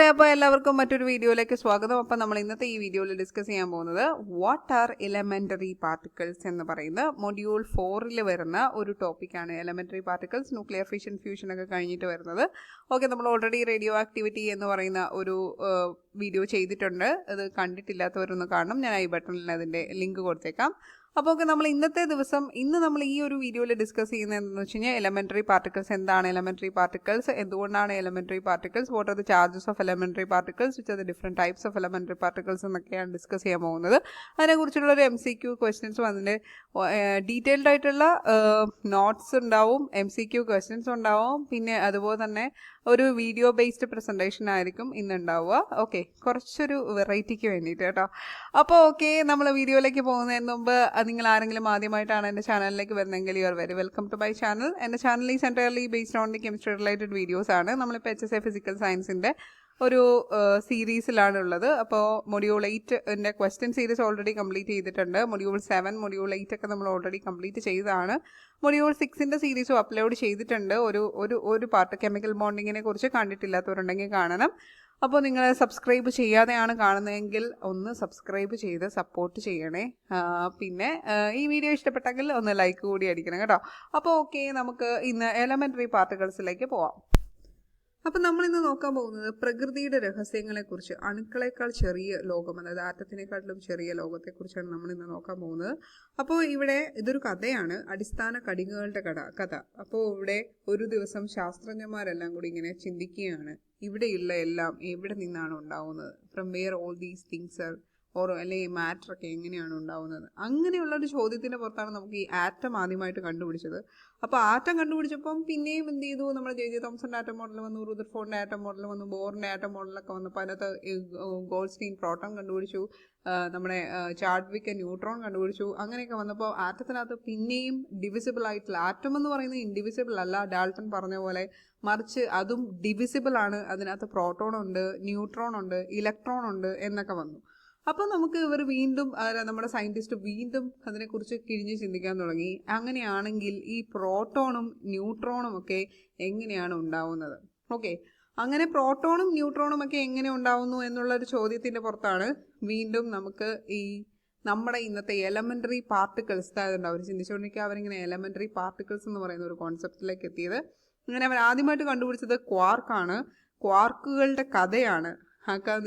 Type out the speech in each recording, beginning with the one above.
കൂട്ടുകാരെ അപ്പോൾ എല്ലാവർക്കും മറ്റൊരു വീഡിയോയിലേക്ക് സ്വാഗതം. അപ്പോൾ നമ്മൾ ഇന്നത്തെ ഈ വീഡിയോയിൽ ഡിസ്കസ് ചെയ്യാൻ പോകുന്നത് വാട്ട് ആർ എലമെന്ററി പാർട്ടിക്കിൾസ് എന്ന് പറയുന്ന മൊഡ്യൂൾ ഫോറിൽ വരുന്ന ഒരു ടോപ്പിക്കാണ് elementary particles nuclear fission fusion ഒക്കെ കഴിഞ്ഞിട്ട് വരുന്നത്. ഓക്കെ നമ്മൾ ഓൾറെഡി റേഡിയോ ആക്ടിവിറ്റി എന്ന് പറയുന്ന ഒരു വീഡിയോ ചെയ്തിട്ടുണ്ട്. അത് കണ്ടിട്ടില്ലാത്തവരൊന്ന് കാണണം. ഞാൻ ഐ ബട്ടണിൽ അതിന്റെ ലിങ്ക് കൊടുത്തേക്കാം. അപ്പോൾ ഒക്കെ നമ്മൾ ഇന്നത്തെ ദിവസം ഇന്ന് നമ്മൾ ഈ ഒരു വീഡിയോയിൽ ഡിസ്കസ് ചെയ്യുന്നത് എന്താണെന്ന് വെച്ച് കഴിഞ്ഞാൽ എലമെന്ററി പാർട്ടിക്കിൾസ് എന്താണ്? എലമെന്ററി പാർട്ടിക്കിൾസ് എന്തുകൊണ്ടാണ് elementary particles what are the charges of elementary particles which are the different types of elementary particles എന്നൊക്കെയാണ് ഡിസ്കസ് ചെയ്യാൻ പോകുന്നത്. അതിനെക്കുറിച്ചുള്ള ഒരു എം സി ക്യു ക്വസ്റ്റ്യൻസും അതിന്റെ ഡീറ്റെയിൽഡ് ആയിട്ടുള്ള നോട്ട്സ് ഉണ്ടാവും എം സി ക്യു ക്വസ്റ്റ്യൻസ് ഉണ്ടാവും പിന്നെ അതുപോലെ തന്നെ ഒരു വീഡിയോ ബേസ്ഡ് പ്രസന്റേഷൻ ആയിരിക്കും ഇന്നുണ്ടാവുക. ഓക്കെ കുറച്ചൊരു വെറൈറ്റിക്ക് വേണ്ടിയിട്ട് കേട്ടോ. അപ്പോൾ ഓക്കെ നമ്മൾ വീഡിയോയിലേക്ക് പോകുന്നതിന് മുമ്പ് നിങ്ങൾ ആരെങ്കിലും ആദ്യമായിട്ടാണ് എന്റെ ചാനലിലേക്ക് വരുന്നതെങ്കിൽ you are very welcome to my channel എന്റെ ചാനൽ ഈ centrally based on the chemistry related videos ആണ്. നമ്മളിപ്പോൾ എച്ച് എസ് എ ഫിസിക്കൽ സയൻസിന്റെ ഒരു സീരീസിലാണ് ഉള്ളത് അപ്പോൾ മൊഡ്യൂൾ എയ്റ്റിന്റെ ക്വസ്റ്റ്യൻ സീരീസ് ഓൾറെഡി കംപ്ലീറ്റ് ചെയ്തിട്ടുണ്ട്. മൊഡ്യൂൾ സെവൻ മൊഡ്യൂൾ എയ്റ്റ് ഒക്കെ നമ്മൾ ഓൾറെഡി കംപ്ലീറ്റ് ചെയ്തതാണ്. മൊഡ്യൂൾ സിക്സിന്റെ സീരീസും അപ്ലോഡ് ചെയ്തിട്ടുണ്ട്. ഒരു ഒരു ഒരു പാർട്ട് കെമിക്കൽ ബോണ്ടിങ്ങിനെ കുറിച്ച് കണ്ടിട്ടില്ലാത്തവരുണ്ടെങ്കിൽ കാണണം. അപ്പോൾ നിങ്ങൾ സബ്സ്ക്രൈബ് ചെയ്യാതെയാണ് കാണുന്നതെങ്കിൽ ഒന്ന് സബ്സ്ക്രൈബ് ചെയ്ത് സപ്പോർട്ട് ചെയ്യണേ. പിന്നെ ഈ വീഡിയോ ഇഷ്ടപ്പെട്ടെങ്കിൽ ഒന്ന് ലൈക്ക് കൂടി അടിക്കണം കേട്ടോ. അപ്പോൾ ഓക്കെ നമുക്ക് ഇന്ന് എലമെന്ററി പാർട്ടിക്കിൾസിലേക്ക് പോവാം. അപ്പം നമ്മൾ ഇന്ന് നോക്കാൻ പോകുന്നത് പ്രകൃതിയുടെ രഹസ്യങ്ങളെക്കുറിച്ച് അണുക്കളെക്കാൾ ചെറിയ ലോകം അതായത് ആറ്റത്തിനെക്കാട്ടിലും ചെറിയ ലോകത്തെക്കുറിച്ചാണ് നമ്മൾ ഇന്ന് നോക്കാൻ പോകുന്നത്. അപ്പോൾ ഇവിടെ ഇതൊരു കഥയാണ് അടിസ്ഥാന കടികകളുടെ കഥ കഥ. അപ്പോൾ ഇവിടെ ഒരു ദിവസം ശാസ്ത്രജ്ഞന്മാരെല്ലാം കൂടി ഇങ്ങനെ ചിന്തിക്കുകയാണ് ഇവിടെയുള്ള എല്ലാം എവിടെ നിന്നാണ് ഉണ്ടാവുന്നത്? From where all these things are ഓരോ അല്ലെങ്കിൽ മാറ്റർ ഒക്കെ എങ്ങനെയാണ് ഉണ്ടാവുന്നത്? അങ്ങനെയുള്ള ഒരു ചോദ്യത്തിന്റെ പുറത്താണ് നമുക്ക് ഈ ആറ്റം ആദ്യമായിട്ട് കണ്ടുപിടിച്ചത്. അപ്പോൾ ആറ്റം കണ്ടുപിടിച്ചപ്പം പിന്നെയും എന്ത് ചെയ്തു? നമ്മുടെ ജെ ജെ തോംസന്റെ ആറ്റം മോഡൽ വന്നു റുദർഫോർഡിന്റെ ആറ്റം മോഡൽ വന്നു ബോറിന്റെ ആറ്റം മോഡലൊക്കെ വന്നപ്പോൾ അതിനകത്ത് ഗോൾഡ്സ്റ്റീൻ പ്രോട്ടോൺ കണ്ടുപിടിച്ചു. നമ്മുടെ ചാഡ്വിക്ക് ന്യൂട്രോൺ കണ്ടുപിടിച്ചു. അങ്ങനെയൊക്കെ വന്നപ്പോൾ ആറ്റത്തിനകത്ത് പിന്നെയും ഡിവിസിബിൾ ആയിട്ടുള്ള ആറ്റം എന്ന് പറയുന്നത് ഇൻഡിവിസിബിൾ അല്ല. ഡാൾട്ടൺ പറഞ്ഞ പോലെ മറിച്ച് അതും ഡിവിസിബിൾ ആണ്. അതിനകത്ത് പ്രോട്ടോൺ ഉണ്ട് ന്യൂട്രോൺ ഉണ്ട് ഇലക്ട്രോൺ ഉണ്ട് എന്നൊക്കെ വന്നു. അപ്പോൾ നമുക്ക് ഇവർ വീണ്ടും നമ്മുടെ സയന്റിസ്റ്റ് വീണ്ടും അതിനെക്കുറിച്ച് കിഴിഞ്ഞ് ചിന്തിക്കാൻ തുടങ്ങി. അങ്ങനെയാണെങ്കിൽ ഈ പ്രോട്ടോണും ന്യൂട്രോണും ഒക്കെ എങ്ങനെയാണ് ഉണ്ടാവുന്നത്? ഓക്കെ അങ്ങനെ പ്രോട്ടോണും ന്യൂട്രോണും ഒക്കെ എങ്ങനെ ഉണ്ടാവുന്നു എന്നുള്ള ഒരു ചോദ്യത്തിന്റെ പുറത്താണ് വീണ്ടും നമുക്ക് ഈ നമ്മുടെ ഇന്നത്തെ എലമെന്ററി പാർട്ടിക്കിൾസ് അതായത് അവർ ചിന്തിച്ചുകൊണ്ടിരിക്കുക അവരിങ്ങനെ എലമെന്ററി പാർട്ടിക്കിൾസ് എന്ന് പറയുന്ന ഒരു കോൺസെപ്റ്റിലേക്ക് എത്തിയത്. അങ്ങനെ അവർ ആദ്യമായിട്ട് കണ്ടുപിടിച്ചത് ക്വാർക്കാണ് ക്വാർക്കുകളുടെ കഥയാണ്.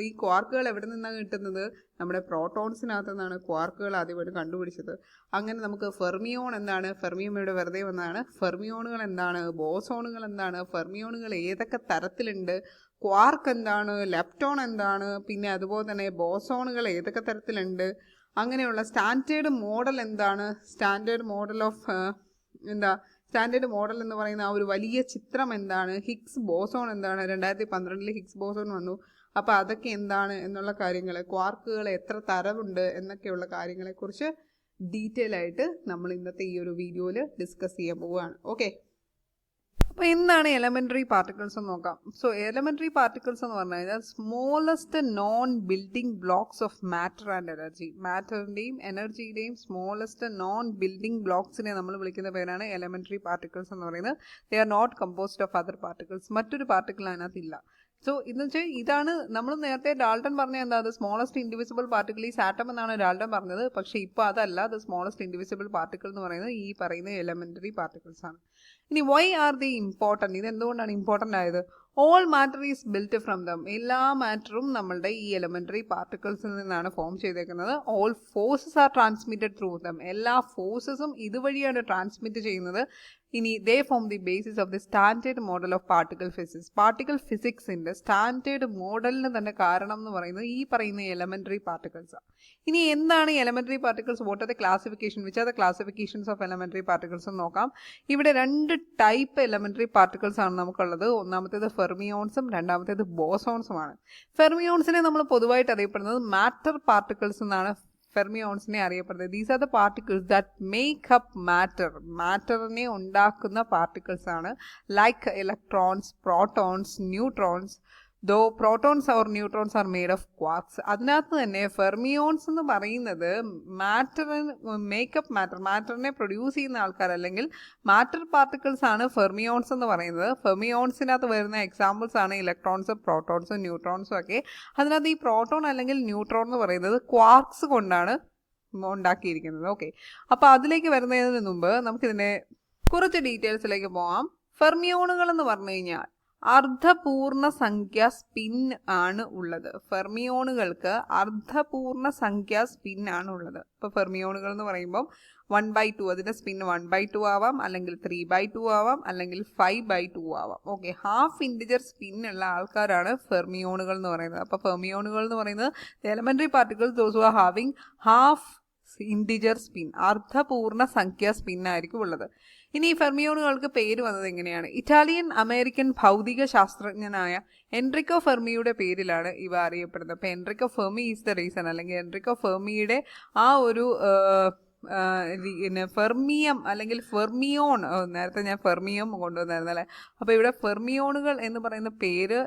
ഈ ക്വാർക്കുകൾ എവിടെ നിന്നാണ് കിട്ടുന്നത്? നമ്മുടെ പ്രോട്ടോൺസിനകത്ത് നിന്നാണ് ക്വാർക്കുകൾ ആദ്യമായിട്ട് കണ്ടുപിടിച്ചത്. അങ്ങനെ നമുക്ക് ഫെർമിയോൺ എന്താണ്? ഫെർമിയം ഇവിടെ വെറുതെ വന്നതാണ്. ഫെർമിയോണുകൾ എന്താണ്? ബോസോണുകൾ എന്താണ്? ഫെർമിയോണുകൾ ഏതൊക്കെ തരത്തിലുണ്ട്? ക്വാർക്ക് എന്താണ്? ലെപ്റ്റോൺ എന്താണ്? പിന്നെ അതുപോലെ തന്നെ ബോസോണുകൾ ഏതൊക്കെ തരത്തിലുണ്ട്? അങ്ങനെയുള്ള സ്റ്റാൻഡേർഡ് മോഡൽ എന്താണ്? സ്റ്റാൻഡേർഡ് മോഡൽ ഓഫ് എന്താ? സ്റ്റാൻഡേർഡ് മോഡൽ എന്ന് പറയുന്ന ആ ഒരു വലിയ ചിത്രം എന്താണ്? ഹിഗ്സ് ബോസോൺ എന്താണ്? രണ്ടായിരത്തി പന്ത്രണ്ടിൽ ഹിഗ്സ് ബോസോൺ വന്നു. അപ്പോൾ അതൊക്കെ എന്താണ് എന്നുള്ള കാര്യങ്ങൾ ക്വാർക്കുകൾ എത്ര തരവുണ്ട് എന്നൊക്കെയുള്ള കാര്യങ്ങളെക്കുറിച്ച് ഡീറ്റെയിൽ ആയിട്ട് നമ്മൾ ഇന്നത്തെ ഈ ഒരു വീഡിയോയിൽ ഡിസ്കസ് ചെയ്യാൻ പോവുകയാണ്. ഓക്കെ? അപ്പോൾ എന്താണ് എലമെന്ററി പാർട്ടിക്കിൾസ് എന്ന് നോക്കാം. സോ എലമെന്ററി പാർട്ടിക്കിൾസ് എന്ന് പറഞ്ഞു കഴിഞ്ഞാൽ smallest known building blocks of matter and energy. മാറ്ററിന്റെയും എനർജിയുടെയും സ്മോളസ്റ്റ് നോൺ ബിൽഡിംഗ് ബ്ലോക്സിനെ നമ്മൾ വിളിക്കുന്ന പേരാണ് എലമെന്ററി പാർട്ടിക്കിൾസ് എന്ന് പറയുന്നത്. They are not composed of other particles മറ്റൊരു പാർട്ടിക്കിൾ അതിനകത്തില്ല സോ എന്ന് വെച്ചാൽ ഇതാണ് നമ്മൾ നേരത്തെ ഡാൾട്ടൺ പറഞ്ഞ എന്താ അത് സ്മോളസ്റ്റ് ഇൻഡിവിസിബിൾ പാർട്ടിക്കിൾ ഈ സാറ്റം എന്നാണ് ഡാൾട്ടൺ പറഞ്ഞത്. പക്ഷേ ഇപ്പോൾ അതല്ല അത് സ്മോളസ്റ്റ് ഇൻഡിവിസിബിൾ പാർട്ടിക്കിൾ എന്ന് പറയുന്നത് ഈ പറയുന്ന എലമെന്ററി പാർട്ടിക്കിൾസ് ആണ്. ഇനി വൈ ആർ ദി ഇമ്പോർട്ടന്റ് ഇത് എന്തുകൊണ്ടാണ് ഇമ്പോർട്ടന്റ് ആയത്? All matter is built from them എല്ലാ മാറ്ററും നമ്മളുടെ ഈ എലമെന്ററി പാർട്ടിക്കിൾസിൽ നിന്നാണ് ഫോം ചെയ്തേക്കുന്നത്. All forces are transmitted through them എല്ലാ ഫോഴ്സസും ഇതുവഴിയാണ് ട്രാൻസ്മിറ്റ് ചെയ്യുന്നത്. ഇനി they form the basis of the standard model of particle physics particle ഫിസിക്സിന്റെ standard മോഡലിന് തന്നെ കാരണം എന്ന് പറയുന്നത് ഈ പറയുന്ന എലമെന്ററി പാർട്ടിക്കിൾസാണ് ഇനി എന്താണ് elementary particles what are the classification which are the classifications of elementary particles എന്ന് നോക്കാം. ഇവിടെ രണ്ട് ടൈപ്പ് എലമെന്ററി പാർട്ടിക്കിൾസ് ആണ് നമുക്കുള്ളത്. ഒന്നാമത്തേത് ഫെർമിയോൺസും രണ്ടാമത്തേത് ബോസോൺസുമാണ് ഫെർമിയോൺസിനെ നമ്മൾ പൊതുവായിട്ട് അറിയപ്പെടുന്നത് മാറ്റർ പാർട്ടിക്കിൾസ് എന്നാണ്. ഫെർമിയോൺസിനെ അറിയപ്പെടുന്നത്. These are the particles that make up matter മാറ്ററിനെ ഉണ്ടാക്കുന്ന പാർട്ടിക്കിൾസ് ആണ്. Like electrons protons neutrons though protons or neutrons are made of quarks അതിനകത്ത് തന്നെ ഫെർമിയോൺസ് എന്ന് പറയുന്നത് മാറ്റർ മേക്കപ്പ് മാറ്റർ മാറ്ററിനെ പ്രൊഡ്യൂസ് ചെയ്യുന്ന ആൾക്കാർ അല്ലെങ്കിൽ മാറ്റർ പാർട്ടിക്കിൾസ് ആണ് ഫെർമിയോൺസ് എന്ന് പറയുന്നത്. ഫെർമിയോൺസിനകത്ത് വരുന്ന എക്സാമ്പിൾസ് ആണ് ഇലക്ട്രോൺസും പ്രോട്ടോൺസും ന്യൂട്രോൺസും ഒക്കെ. അതിനകത്ത് ഈ പ്രോട്ടോൺ അല്ലെങ്കിൽ ന്യൂട്രോൺ എന്ന് പറയുന്നത് ക്വാർക്സ് കൊണ്ടാണ് ഉണ്ടാക്കിയിരിക്കുന്നത്. ഓക്കെ അപ്പോൾ അതിലേക്ക് വരുന്നതിന് മുമ്പ് നമുക്കിതിന്റെ കുറച്ച് ഡീറ്റെയിൽസിലേക്ക് പോകാം ഫെർമിയോണുകൾ എന്ന് പറഞ്ഞു കഴിഞ്ഞാൽ അർദ്ധപൂർണ സംഖ്യ സ്പിൻ ആണ് ഉള്ളത്. ഫെർമിയോണുകൾക്ക് അർദ്ധപൂർണ സംഖ്യ സ്പിൻ ആണ് ഉള്ളത്. ഇപ്പോൾ ഫെർമിയോണുകൾ എന്ന് പറയുമ്പോൾ വൺ ബൈ ടു അതിന്റെ സ്പിൻ വൺ ബൈ ടു ആവാം അല്ലെങ്കിൽ ത്രീ ബൈ ടു ആവാം അല്ലെങ്കിൽ ഫൈവ് ബൈ ടു ആവാം. ഓക്കെ ഹാഫ് ഇൻഡിജർ സ്പിൻ ഉള്ള ആൾക്കാരാണ് ഫെർമിയോണുകൾ എന്ന് പറയുന്നത്. അപ്പോൾ ഫെർമിയോണുകൾ എന്ന് പറയുന്നത് elementary particles those are having half integer spin അർദ്ധപൂർണ സംഖ്യ സ്പിൻ ആയിരിക്കും ഉള്ളത്. ഇനി ഈ ഫെർമിയോണുകൾക്ക് പേര് വന്നത് എങ്ങനെയാണ്? ഇറ്റാലിയൻ അമേരിക്കൻ ഭൗതിക ശാസ്ത്രജ്ഞനായ എൻട്രിക്കോ ഫെർമിയുടെ പേരിലാണ് ഇവ അറിയപ്പെടുന്നത്. അപ്പോൾ Enrico Fermi is the reason അല്ലെങ്കിൽ എൻട്രിക്കോ ഫെർമിയുടെ ആ ഒരു ഫെർമിയം അല്ലെങ്കിൽ ഫെർമിയോൺ നേരത്തെ ഞാൻ ഫെർമിയം കൊണ്ടുവന്നായിരുന്നു അല്ലേ? അപ്പോൾ ഇവിടെ ഫെർമിയോണുകൾ എന്ന് പറയുന്ന പേര്